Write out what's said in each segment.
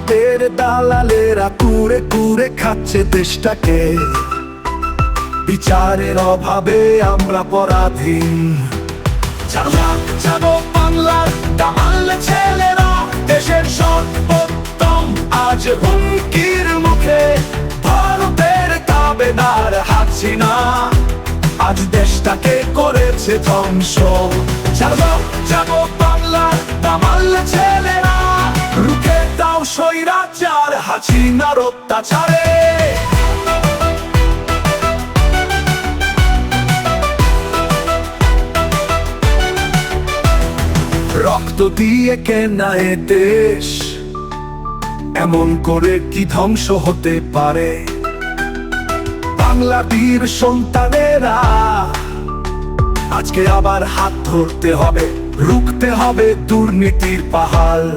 ভারতের দালালেরা কুড়ে কুড়ে খাচ্ছে দেশটাকে। বিচারের অভাবে আমরা পরাধীন। আজ মুখে ভারতের আজ দেশটাকে করেছে ধ্বংস। জানো জানো বাংলার দামাল ছেলেরা রুখে দাও সৈরাচার হাসিনার অত্যাচারে। রক্ত দিয়ে কেনা এ দেশ, এমন করে কি ধ্বংস হতে পারে? বাংলা বীর সন্তানেরা, আজকে আবার হাত ধরতে হবে, রুখতে হবে দুর্নীতির পাহাড়।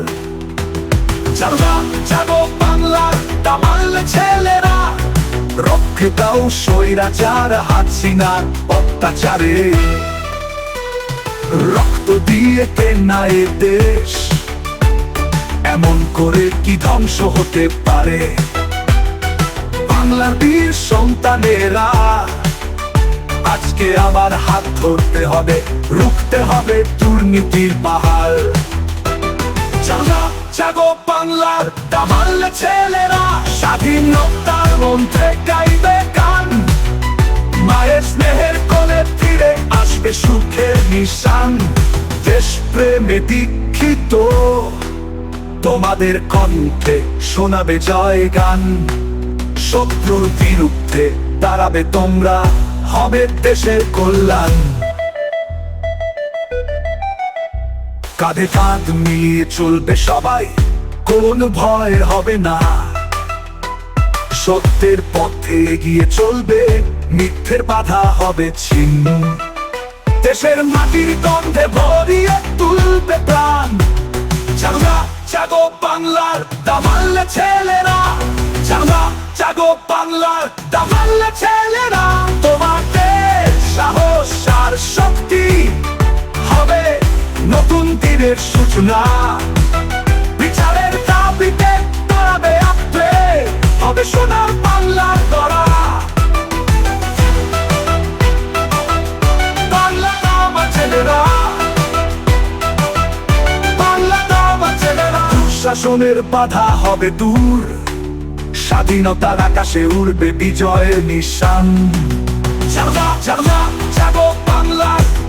সৈরাচার হাসিনার অত্যাচারে। রক্ত দিয়ে কেনা এ দেশ। এমন করে কি ধ্বংস হতে পারে? বাংলার বীর সন্তানেরা, আজকে আবার হাত ধরতে হবে, রুখতে হবে দুর্নীতির পাহাড়। জাগো বাংলার দামাল ছেলেরা স্বাধীনতার মন্ত্রে গাইবে গান। মায়ের স্নেহের কোলে ফিরে আসবে সুখের নিশান। দেশ প্রেমে দীক্ষিত, তোমাদের কণ্ঠে শোনাবে জয় গান। শত্রুর বিরুদ্ধে দাঁড়াবে তোমরা, হবে দেশের কল্যাণ। কাঁধে কাঁধ মিলিয়ে চলবে সবাই। কোন ভয় হবে না। সত্যের পথে এগিয়ে চলবে, মিথ্যের বাধা হবে ছিন্ন। দেশের মাটির গন্ধে ভরিয়ে তুলবে প্রাণ। জাগা জাগো বাংলার দামাল্লে ছেলেরা। জাগা জাগো বাংলার দামাল্লে ছেলেরা। তোমাদের সাহস আর শক্তি হবে নতুন দিনের সূচনা। সোনার বাংলার বাংলা নাম ছেলেরা বাংলা ছেলেরা শাসনের বাধা হবে দূর। স্বাধীনতার আকাশে উড়বে বিজয়ের নিশান।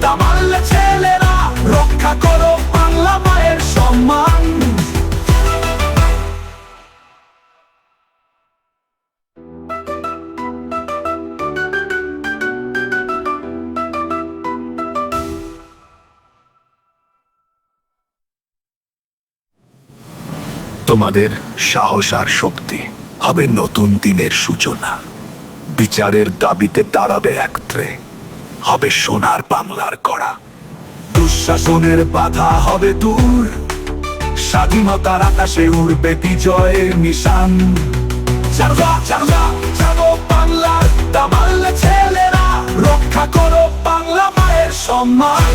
দামাল ছেলেরা। রক্ষা করো বাংলা মায়ের সম্মান। তোমাদের সাহস আর শক্তি হবে নতুন দিনের সূচনা। বিচারের দাবিতে দাঁড়াবে একত্রে, হবে সোনার বাংলার কড়া দুঃশাসনের বাধা হবে দূর, স্বাধীনতার আকাশে উড়বে বিজয়ের নিশান। দামাল ছেলেরা, রক্ষা করো বাংলা মায়ের সম্মান।